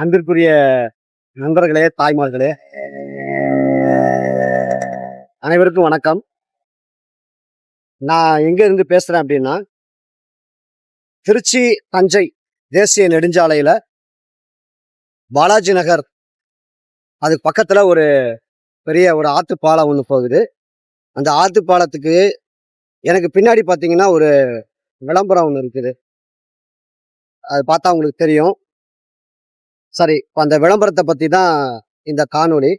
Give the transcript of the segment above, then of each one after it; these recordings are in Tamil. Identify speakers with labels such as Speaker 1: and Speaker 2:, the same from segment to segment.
Speaker 1: அன்பிற்குரிய நண்பர்களே தாய்மார்களே அனைவருக்கும் வணக்கம். நான் எங்கே இருந்து பேசுகிறேன் அப்படின்னா திருச்சி தஞ்சை தேசிய நெடுஞ்சாலையில் பாலாஜி நகர் அதுக்கு பக்கத்தில் ஒரு பெரிய ஒரு ஆற்றுப்பாலம் ஒன்று போகுது. அந்த ஆற்றுப்பாலத்துக்கு எனக்கு பின்னாடி பார்த்தீங்கன்னா ஒரு விளம்பரம் ஒன்று இருக்குது. அது பார்த்தா உங்களுக்கு தெரியும். சரி இப்போ அந்த விளம்பரத்தை பத்தி தான் இந்த காணொளி.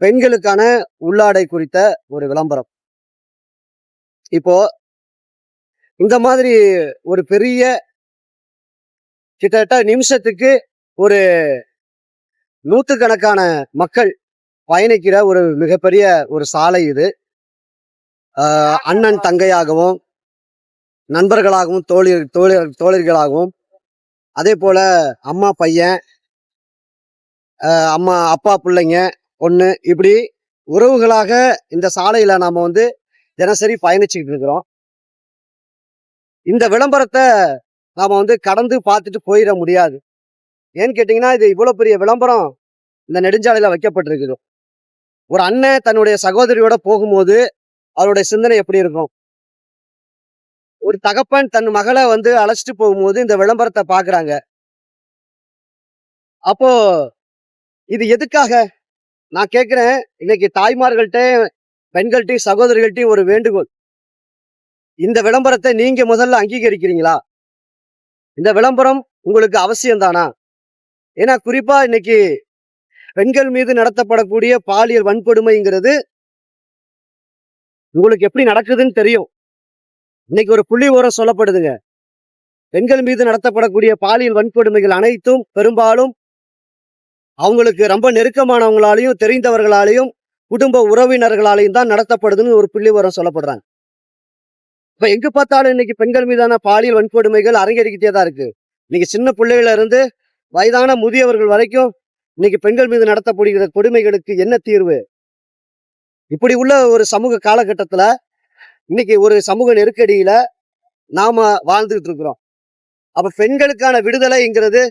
Speaker 1: பெண்களுக்கான உள்ளாடை குறித்த ஒரு விளம்பரம். இப்போ இந்த மாதிரி ஒரு பெரிய கிட்டத்தட்ட நிமிஷத்துக்கு ஒரு நூற்றுக்கணக்கான மக்கள் பயணிக்கிற ஒரு மிகப்பெரிய ஒரு சாலை இது. ஆஹ் அண்ணன் தங்கையாகவும் நண்பர்களாகவும் தோழி தோழர் தோழர்களாகவும் அதே போல் அம்மா பையன் அம்மா அப்பா பிள்ளைங்க பொண்ணு இப்படி உறவுகளாக இந்த சாலையில் நாம் வந்து தினசரி பயணிச்சுக்கிட்டு இருக்கிறோம். இந்த விளம்பரத்தை நாம் வந்து கடந்து பார்த்துட்டு போயிட முடியாது. ஏன்னு கேட்டிங்கன்னா இது இவ்வளோ பெரிய விளம்பரம் இந்த நெடுஞ்சாலையில் வைக்கப்பட்டிருக்குது. ஒரு அண்ணன் தன்னுடைய சகோதரியோட போகும்போது அவருடைய சிந்தனை எப்படி இருக்கும்? ஒரு தகப்பன் தன் மகளை வந்து அழைச்சிட்டு போகும்போது இந்த விளம்பரத்தை பாக்குறாங்க அப்போ இது எதுக்காக? நான் கேட்கிறேன் இன்னைக்கு தாய்மார்கள்ட்ட பெண்கள்ட்டையும் சகோதரிகள்ட்டையும் ஒரு வேண்டுகோள். இந்த விளம்பரத்தை நீங்க முதல்ல அங்கீகரிக்கிறீங்களா? இந்த விளம்பரம் உங்களுக்கு அவசியம்தானா ஏன்னா குறிப்பா இன்னைக்கு பெண்கள் மீது நடத்தப்படக்கூடிய பாலியல் வன்கொடுமைங்கிறது உங்களுக்கு எப்படி நடக்குதுன்னு தெரியும். இன்னைக்கு ஒரு புள்ளி உரம் சொல்லப்படுதுங்க. பெண்கள் மீது நடத்தப்படக்கூடிய பாலியல் வன்கொடுமைகள் அனைத்தும் பெரும்பாலும் அவங்களுக்கு ரொம்ப நெருக்கமானவங்களாலையும் தெரிந்தவர்களாலையும் குடும்ப உறவினர்களாலையும் தான் நடத்தப்படுதுன்னு ஒரு புள்ளி உரம் சொல்லப்படுறாங்க. இப்ப எங்க பார்த்தாலும் இன்னைக்கு பெண்கள் மீதான பாலியல் வன்கொடுமைகள் அரங்கேறிக்கிட்டே தான் இருக்கு. இன்னைக்கு சின்ன பிள்ளைகள இருந்து வயதான முதியவர்கள் வரைக்கும் இன்னைக்கு பெண்கள் மீது நடத்தப்படுகிற கொடுமைகளுக்கு என்ன தீர்வு? இப்படி உள்ள ஒரு சமூக காலகட்டத்துல இன்னைக்கு ஒரு சமூக நெருக்கடியில நாம வாழ்ந்துகிட்டு இருக்கிறோம். அப்ப பெண்களுக்கான விடுதலைங்கிறது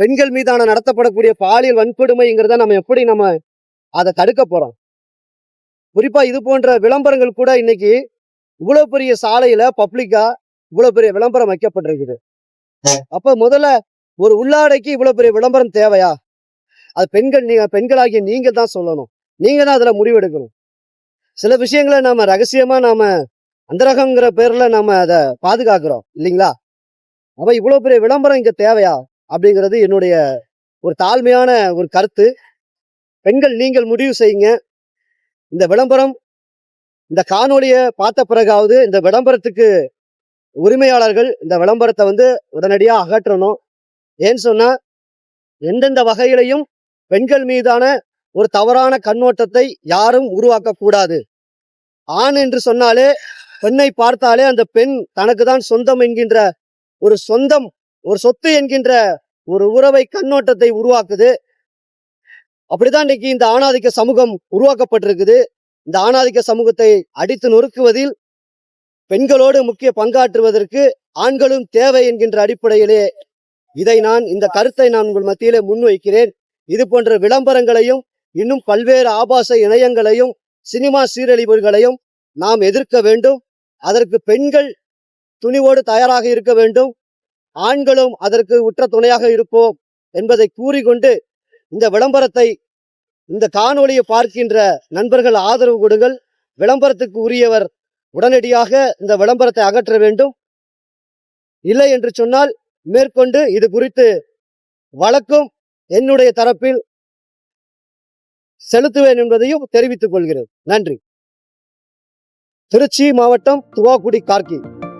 Speaker 1: பெண்கள் மீதான நடத்தப்படக்கூடிய பாலியல் வன்கொடுமைங்கிறத நம்ம எப்படி நம்ம அதை தடுக்க போறோம்? குறிப்பா இது போன்ற விளம்பரங்கள் கூட இன்னைக்கு இவ்வளவு பெரிய சாலையில பப்ளிக்கா இவ்வளவு பெரிய விளம்பரம் வைக்கப்பட்டிருக்குது. அப்ப முதல்ல ஒரு உள்ளாடைக்கு இவ்வளவு பெரிய விளம்பரம் தேவையா? அது பெண்கள் நீங்க பெண்களாகிய நீங்க தான் சொல்லணும். நீங்க தான் அதுல முடிவெடுக்கணும். சில விஷயங்களை நாம ரகசியமா நாம அந்தரகங்கிற பேர்ல நாம அதை பாதுகாக்கிறோம் இல்லைங்களா? அப்ப இவ்வளவு பெரிய விளம்பரம் இங்க தேவையா? அப்படிங்கிறது என்னுடைய ஒரு தாழ்மையான ஒரு கருத்து. பெண்கள் நீங்கள் முடிவு செய்யுங்க. இந்த விளம்பரம் இந்த காணொலியை பார்த்த பிறகாவது இந்த விளம்பரத்துக்கு உரிமையாளர்கள் இந்த விளம்பரத்தை வந்து உடனடியாக அகற்றணும். ஏன்னு சொன்னா எந்தெந்த வகையிலையும் பெண்கள் மீதான ஒரு தவறான கண்ணோட்டத்தை யாரும் உருவாக்க கூடாது ஆண் என்று சொன்னாலே பெண்ணை பார்த்தாலே அந்த பெண் தனக்கு தான் சொந்தம் என்கின்ற ஒரு சொந்தம் ஒரு சொத்து என்கின்ற ஒரு உறவை கண்ணோட்டத்தை உருவாக்குது. அப்படிதான் இன்னைக்கு இந்த ஆணாதிக்க சமூகம் உருவாக்கப்பட்டிருக்குது. இந்த ஆணாதிக்க சமூகத்தை அடித்து நொறுக்குவதில் பெண்களோடு முக்கிய பங்காற்றுவதற்கு ஆண்களும் தேவை என்கின்ற அடிப்படையிலே இதை நான் இந்த கருத்தை நான் உங்கள் மத்தியிலே முன்வைக்கிறேன். இது போன்ற விளம்பரங்களையும் இன்னும் பல்வேறு ஆபாச இணையங்களையும் சினிமா சீரழிவுகளையும் நாம் எதிர்க்க வேண்டும். அதற்கு பெண்கள் துணிவோடு தயாராக இருக்க வேண்டும். ஆண்களும் அதற்கு உற்ற துணையாக இருப்போம் என்பதை கூறிக்கொண்டு இந்த விளம்பரத்தை இந்த காணொலியை பார்க்கின்ற நண்பர்கள் ஆதரவு கொடுங்கள். விளம்பரத்துக்கு உரியவர் உடனடியாக இந்த விளம்பரத்தை அகற்ற வேண்டும். இல்லை என்று சொன்னால் மேற்கொண்டு இது குறித்து வழக்கும் என்னுடைய தரப்பில் செலுத்துவேன் என்பதையும் தெரிவித்துக் கொள்கிறது. நன்றி. திருச்சி மாவட்டம் துவாக்குடி கார்கி.